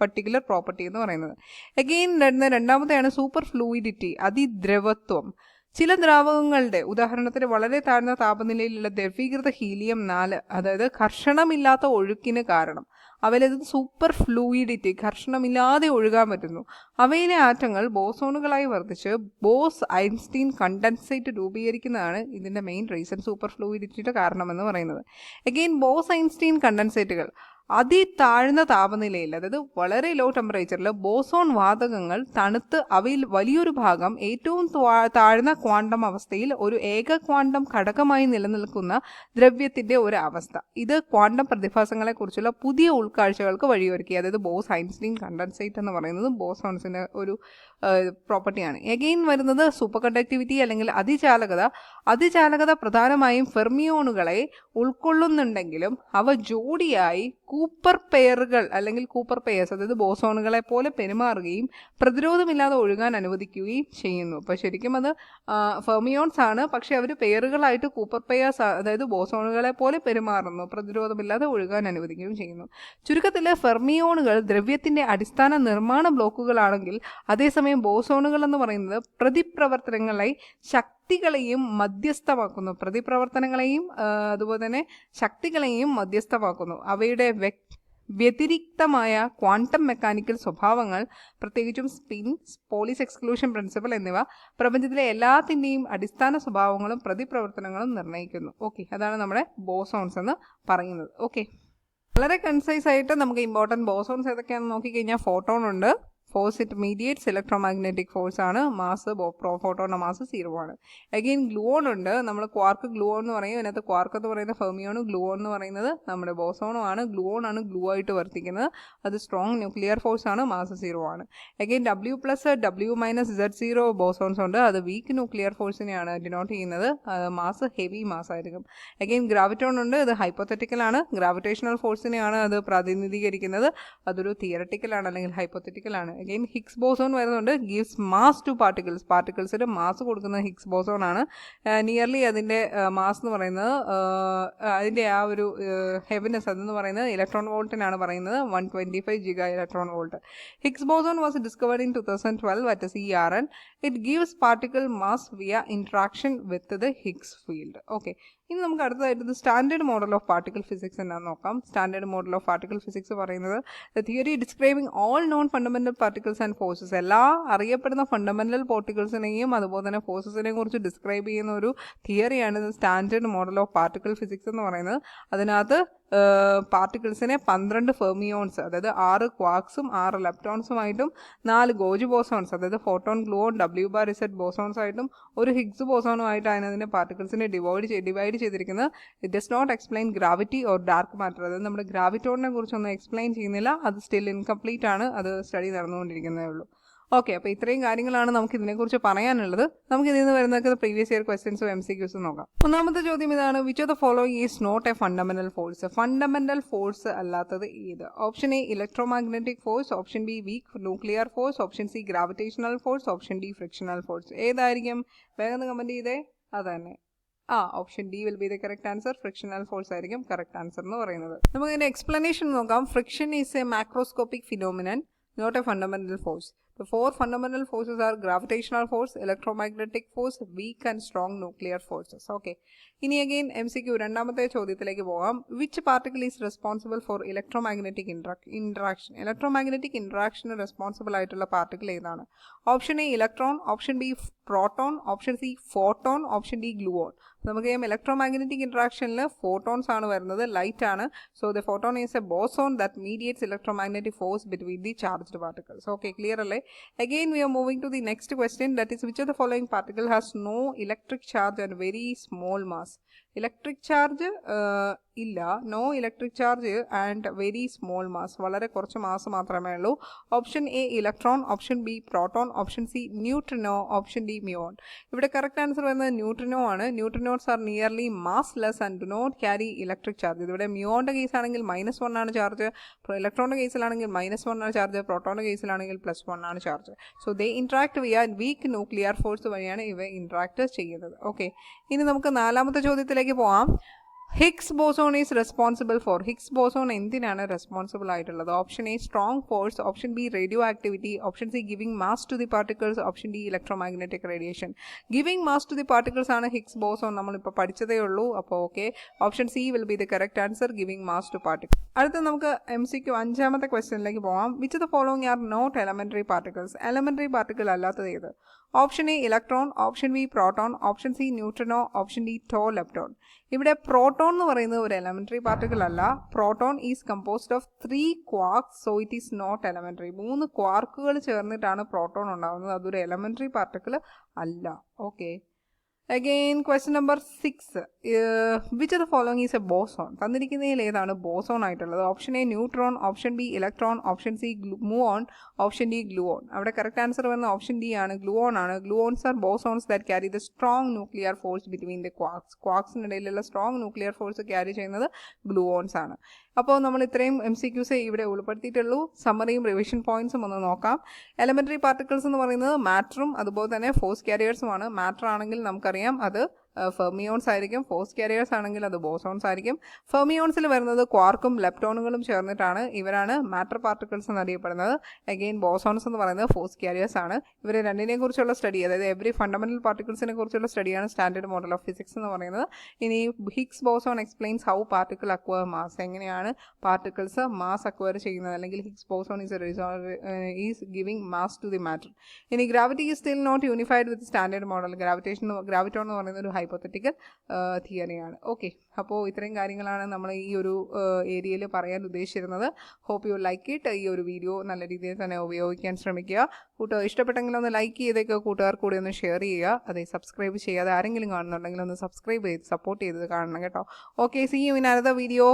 പർട്ടിക്കുലർ പ്രോപ്പർട്ടി എന്ന് പറയുന്നത്. അഗെയിൻ രണ്ടാമത്തെയാണ് സൂപ്പർ ഫ്ലൂയിഡിറ്റി അതിദ്രവത്വം. ചില ദ്രാവകങ്ങളുടെ ഉദാഹരണത്തിന് വളരെ താഴ്ന്ന താപനിലയിലുള്ള ദ്രവീകൃത ഹീലിയം നാല് അതായത് ഘർഷണമില്ലാത്ത ഒഴുക്കിന് കാരണം. അവയിലത് സൂപ്പർ ഫ്ലൂയിഡിറ്റി ഘർഷണമില്ലാതെ ഒഴുകാൻ പറ്റുന്നു. അവയിലെ ആറ്റങ്ങൾ ബോസോണുകളായി വർദ്ധിച്ച് ബോസ് ഐൻസ്റ്റീൻ കണ്ടൻസേറ്റ് രൂപീകരിക്കുന്നതാണ് ഇതിന്റെ മെയിൻ റീസൺ സൂപ്പർ ഫ്ലൂയിഡിറ്റിയുടെ കാരണമെന്ന് പറയുന്നത്. എഗെയിൻ ബോസ് ഐൻസ്റ്റീൻ കണ്ടൻസേറ്റുകൾ അതിതാഴ്ന്ന താപനിലയിൽ അതായത് വളരെ ലോ ടെമ്പറേച്ചറിൽ ബോസോൺ വാതകങ്ങൾ തണുത്ത് അവയിൽ വലിയൊരു ഭാഗം ഏറ്റവും താഴ്ന്ന ക്വാണ്ടം അവസ്ഥയിൽ ഒരു ഏക ക്വാണ്ടം ഘടകമായി നിലനിൽക്കുന്ന ദ്രവ്യത്തിന്റെ ഒരു അവസ്ഥ. ഇത് ക്വാണ്ടം പ്രതിഭാസങ്ങളെക്കുറിച്ചുള്ള പുതിയ ഉൾക്കാഴ്ചകൾക്ക് വഴിയൊരുക്കി. അതായത് ബോസ് ഐൻസ്റ്റീൻ കണ്ടൻസേറ്റ് എന്ന് പറയുന്നത് ബോസോൺസിന്റെ ഒരു പ്രോപ്പർട്ടിയാണ് എഗെയിൻ വരുന്നത് സൂപ്പർ കണ്ടക്ടിവിറ്റി അല്ലെങ്കിൽ അതിചാലകത അതിചാലകത പ്രധാനമായും ഫെർമിയോണുകളെ ഉൾക്കൊള്ളുന്നുണ്ടെങ്കിലും അവ ജോഡിയായി കൂപ്പർ പെയറുകൾ അല്ലെങ്കിൽ കൂപ്പർ പെയർസ് അതായത് ബോസോണുകളെ പോലെ പെരുമാറുകയും പ്രതിരോധമില്ലാതെ ഒഴുകാൻ അനുവദിക്കുകയും ചെയ്യുന്നു. അപ്പോൾ ശരിക്കും അത് ഫെർമിയോൺസ് ആണ്. പക്ഷേ അവർ പെയറുകളായിട്ട് കൂപ്പർ പെയർസ് അതായത് ബോസോണുകളെ പോലെ പെരുമാറുന്നു. പ്രതിരോധമില്ലാതെ ഒഴുകാൻ അനുവദിക്കുകയും ചെയ്യുന്നു. ചുരുക്കത്തിൽ ഫെർമിയോണുകൾ ദ്രവ്യത്തിന്റെ അടിസ്ഥാന നിർമ്മാണ ബ്ലോക്കുകളാണെങ്കിൽ അതേസമയം ബോസോണുകൾ എന്ന് പറയുന്നത് പ്രതിപ്രവർത്തനങ്ങളെ ശക്തികളെയും മധ്യസ്ഥമാക്കുന്നു. പ്രതിപ്രവർത്തനങ്ങളെയും അതുപോലെ തന്നെ ശക്തികളെയും മധ്യസ്ഥമാക്കുന്നു. അവയുടെ വ്യതിരിക്തമായ ക്വാണ്ടം മെക്കാനിക്കൽ സ്വഭാവങ്ങൾ പ്രത്യേകിച്ചും സ്പിൻ പോളിസ് എക്സ്ക്ലൂഷൻ പ്രിൻസിപ്പൽ എന്നിവ പ്രപഞ്ചത്തിലെ എല്ലാത്തിന്റെയും അടിസ്ഥാന സ്വഭാവങ്ങളും പ്രതിപ്രവർത്തനങ്ങളും നിർണയിക്കുന്നു ഓക്കെ അതാണ് നമ്മുടെ ബോസോൺസ് എന്ന് പറയുന്നത്. ഓക്കെ. വളരെ കൺസൈസ് ആയിട്ട് നമുക്ക് ഇമ്പോർട്ടന്റ് ബോസോൺസ് ഏതൊക്കെയാണെന്ന് നോക്കിക്കഴിഞ്ഞാൽ ഫോട്ടോൺ ഉണ്ട്. Force it mediates electromagnetic force ആണ് മാസ് ഫോട്ടോണിന്റെ മാസ് സീറോ ആണ്. അഗെയിൻ ഗ്ലൂവോൺ ഉണ്ട്. നമ്മൾ ക്വാർക്ക് ഗ്ലൂവോൺ എന്ന് പറയും. അതിനകത്ത് ക്വാർക്ക് എന്ന് പറയുന്ന ഫെർമിയോണും ഗ്ലൂവോൺ എന്ന് പറയുന്നത് നമ്മുടെ ബോസോണോ ആണ്. ഗ്ലൂവോൺ ആണ് ഗ്ലൂ ആയിട്ട് വർത്തിക്കുന്നത്. അത് സ്ട്രോങ് ന്യൂക്ലിയർ ഫോഴ്സ് ആണ് മാസ് സീറോ ആണ്. Again W plus W minus Z zero bosons ഉണ്ട്. അത് വീക്ക് ന്യൂക്ലിയർ ഫോഴ്സിനെയാണ് ഡിനോട്ട് ചെയ്യുന്നത്. മാസ് ഹെവി മാസ് ആയിരിക്കും. അഗെയിൻ ഗ്രാവിറ്റോൺ ഉണ്ട്. ഇത് ഹൈപ്പോത്തറ്റിക്കൽ ആണ്. ഗ്രാവിറ്റേഷണൽ ഫോഴ്സിനെയാണ് അത് പ്രതിനിധീകരിക്കുന്നത്. അതൊരു തിയറട്ടിക്കൽ ആണ് അല്ലെങ്കിൽ ഹൈപ്പോത്തറ്റിക്കൽ ആണ്. അഗെയിൻ ഹിക്സ് ബോസോൺ വരുന്നുണ്ട്. Gives mass to particles. പാർട്ടിക്കിൾസിന് mass കൊടുക്കുന്നത് ഹിക്സ് ബോസോൺ ആണ് നിയർലി അതിന്റെ മാസ് എന്ന് പറയുന്നത് അതിന്റെ ആ ഒരു ഹെവിനെസ് അതെന്ന് പറയുന്നത് ഇലക്ട്രോൺ വോൾട്ടിനാണ് പറയുന്നത്. One twenty five giga electron volt. Higgs boson was discovered in two thousand twelve at C R N. It gives particle mass via interaction with the Higgs field. Okay. ഇനി നമുക്ക് അടുത്തതായിട്ട് standard model of particle physics എന്നാ നോക്കാം. Standard model of particle physics പറയുന്നത് the theory describing all known fundamental particles and forces എല്ലാ അറിയപ്പെടുന്ന fundamental പാർട്ടിക്കിൾസിനെയും അതുപോലെ തന്നെ ഫോഴ്സസിനെയും കുറിച്ച് ഡിസ്ക്രൈബ് ചെയ്യുന്ന ഒരു തിയറിയാണ് ഇത് standard model of particle physics എന്ന് പറയുന്നത്. അതിനകത്ത് പാർട്ടിക്കിൾസിനെ പന്ത്രണ്ട് ഫെർമിയോൺസ് അതായത് ആറ് ക്വാക്സും ആറ് ലെപ്റ്റോൺസുമായിട്ടും നാല് ഗോജ് ബോസോൺസ് അതായത് photon gluon W bar Z bosons ആയിട്ടും ഒരു ഹിഗ്സ് ബോസോണുമായിട്ടാണ് അതിനെ പാർട്ടിക്കിൾസിനെ ഡിവൈഡ് ചെയ്ത് ഡിവൈഡ് ചെയ്തിരിക്കുന്നത് it does not explain gravity or dark matter അതായത് നമ്മുടെ ഗ്രാവിറ്റോണിനെ കുറിച്ചൊന്നും എക്സ്പ്ലെയിൻ ചെയ്യുന്നില്ല. അത് സ്റ്റിൽ ഇൻകംപ്ലീറ്റ് ആണ്. അത് സ്റ്റഡി നടന്നുകൊണ്ടിരിക്കുന്നതേ ഉള്ളൂ. ഓക്കെ അപ്പോൾ ഇത്രയും കാര്യങ്ങളാണ് നമുക്ക് ഇതിനെക്കുറിച്ച് പറയാനുള്ളത്. നമുക്ക് ഇതിൽ നിന്ന് വരുന്ന പ്രീവിയസ് ഇയർ ക്വസ്റ്റ്യൻസും എം സി ക്യൂസും നോക്കാം. ഒന്നാമത്തെ ചോദ്യം ഇതാണ് which of the following is not a fundamental force fundamental force അല്ലാത്തത് ഏത്? Option A electro electromagnetic force option B weak nuclear force option C gravitational force option D frictional force ഏതായിരിക്കും? വേഗം comment ചെയ്തേ. അതന്നെ ആ option D will be the correct answer frictional force ആയിരിക്കും correct answer എന്ന് പറയുന്നത്. നമുക്ക് ഇതിന്റെ എക്സ്പ്ലനേഷൻ നോക്കാം. Friction is a macroscopic phenomenon not a fundamental force The four fundamental forces are gravitational force, electromagnetic force, weak and strong nuclear forces. Okay. ഇനി again M C Q രണ്ടാമത്തെ ചോദ്യത്തിലേക്ക് പോകാം which particle is responsible for electromagnetic interaction electromagnetic ഇൻട്രാക്ഷന് responsible ആയിട്ടുള്ള particle ഏതാണ്? Option A electron option B proton option C photon option D gluon നമുക്കറിയാം electromagnetic ഇൻട്രാക്ഷനിൽ photons ആണ് വരുന്നത് ലൈറ്റ് ആണ്. So the photon is a boson that mediates electromagnetic force between the charged particles okay clear അല്ലേ? Again, we are moving to the next question. That is, which of the following particle has no electric charge and very small mass? Charge uh, ഇല്ല. No electric charge and very small mass. വളരെ കുറച്ച് mass മാത്രമേ ഉള്ളൂ. Option A electron option B proton option C neutrino option D muon. ഇവിടെ correct answer വരുന്നത് neutrino ആണ്. Neutrinos are nearly massless and do not carry electric charge. ഇതിവിടെ മ്യോണിന്റെ കേസാണെങ്കിൽ മൈനസ് വൺ ആണ് ചാർജ്. ഇലക്ട്രോണിന്റെ കേസിലാണെങ്കിൽ മൈനസ് വൺ ആണ് ചാർജ്. പ്രോട്ടോണിന്റെ കേസിലാണെങ്കിൽ പ്ലസ് വൺ ആണ് charge. So they interact via weak nuclear force വഴിയാണ് ഇവ ഇൻട്രാക്ട് ചെയ്യുന്നത്. ഓക്കെ. ഇനി നമുക്ക് നാലാമത്തെ ചോദ്യത്തിലേക്ക് പോകാം Higgs boson is responsible for Higgs boson എന്തിനാണ് റെസ്പോൺസിബിൾ ആയിട്ടുള്ളത്? Option A strong force option B radioactivity option C giving mass to the particles option D electromagnetic radiation giving mass to the particles ആണ് Higgs boson നമ്മളിപ്പോൾ പഠിച്ചതേ ഉള്ളൂ. അപ്പോൾ okay option C will be the correct answer giving mass to particle അടുത്ത നമുക്ക് M C Q അഞ്ചാമത്തെ ക്വസ്റ്റ്യനിലേക്ക് പോകാം which the following are not elementary particles elementary particle അല്ലാത്തത് ഏത്? Option A electron option B proton option C neutrino option D tau lepton ഇവിടെ proton എന്ന് പറയുന്നത് ഒരു എലമെന്ററി പാർട്ടിക്കിൾ അല്ല. Proton is composed of three quark so it is not elementary മൂന്ന് ക്വാർക്കുകൾ ചേർന്നിട്ടാണ് പ്രോട്ടോൺ ഉണ്ടാകുന്നത് അതൊരു എലമെന്ററി പാർട്ടിക്കിൾ അല്ല. Okay again question number six which the following is a boson തന്നിരിക്കുന്നതിൽ ഏതാണ് ബോസോൺ ആയിട്ടുള്ളത്? Option A neutron option B electron option C muon option D gluon അവിടെ correct answer വരുന്ന ഓപ്ഷൻ ഡി ആണ്. Gluon ആണ്. Gluons are bosons that carry the strong nuclear force between the quarks ക്വാക്സിനിടയിലുള്ള strong nuclear force carry ചെയ്യുന്നത് gluons ആണ്. അപ്പോൾ നമ്മൾ ഇത്രയും M C Qs ഇവിടെ ഉൾപ്പെടുത്തിയിട്ടുള്ളൂ. സമ്മറിയും റിവിഷൻ പോയിന്റ്സും ഒന്ന് നോക്കാം. എലമെന്ററി പാർട്ടിക്കിൾസ് എന്ന് പറയുന്നത് മാറ്ററും അതുപോലെ തന്നെ ഫോഴ്സ് ക്യാരിയേഴ്സുമാണ് മാറ്റർ ആണെങ്കിൽ നമുക്കറിയാം അത് ഫെർമിയോൺസ് ആയിരിക്കും ഫോഴ്സ് കാരിയേഴ്സ് ആണെങ്കിൽ അത് ബോസോൺസ് ആയിരിക്കും. ഫെർമിയോൺസിൽ വരുന്നത് ക്വാർക്കും ലെപ്റ്റോണുകളും ചേർന്നിട്ടാണ് ഇവരാണ് മാറ്റർ പാർട്ടിക്കിൾസ് എന്നറിയപ്പെടുന്നത്. അഗെയിൻ ബോസോൺസ് എന്ന് പറയുന്നത് ഫോസ് കാരിയേഴ്സ് ആണ്. ഇവർ രണ്ടിനെ കുറിച്ചുള്ള സ്റ്റഡി അതായത് എവറി ഫണ്ടമെന്റൽ പാർട്ടിക്കിൾസിനെ കുറിച്ചുള്ള സ്റ്റഡിയാണ് സ്റ്റാൻഡേർഡ് മോഡൽ ഓഫ് ഫിസിക്സ് എന്ന് പറയുന്നത്. ഇനി Higgs boson explains how particle acquire mass എങ്ങനെയാണ് പാർട്ടിക്കിൾസ് മാസ് അക്വയർ ചെയ്യുന്നത്? അല്ലെങ്കിൽ Higgs boson is is giving mass to the matter ഇനി gravity is still not unified with standard model gravitation graviton എന്ന് പറയുന്ന ഒരു ഹൈപ്പോത്തറ്റിക്കൽ തിയറിയാണ് ഓക്കെ അപ്പോൾ ഇത്രയും കാര്യങ്ങളാണ് നമ്മൾ ഈ ഒരു ഏരിയയിൽ പറയാൻ ഉദ്ദേശിച്ചിരുന്നത്. ഹോപ്പ് യു ലൈക്ക് ഇറ്റ് ഈ ഒരു വീഡിയോ നല്ല രീതിയിൽ തന്നെ ഉപയോഗിക്കാൻ ശ്രമിക്കുക. കൂട്ടുകാർ ഇഷ്ടപ്പെട്ടെങ്കിൽ ഒന്ന് ലൈക്ക് ചെയ്തേക്കുക കൂട്ടുകാർ കൂടി ഒന്ന് ഷെയർ ചെയ്യുക. അതെ സബ്സ്ക്രൈബ് ചെയ്യാതെ ആരെങ്കിലും കാണുന്നുണ്ടെങ്കിൽ ഒന്ന് സബ്സ്ക്രൈബ് ചെയ്ത് സപ്പോർട്ട് ചെയ്ത് കാണണം കേട്ടോ. Okay see you in another video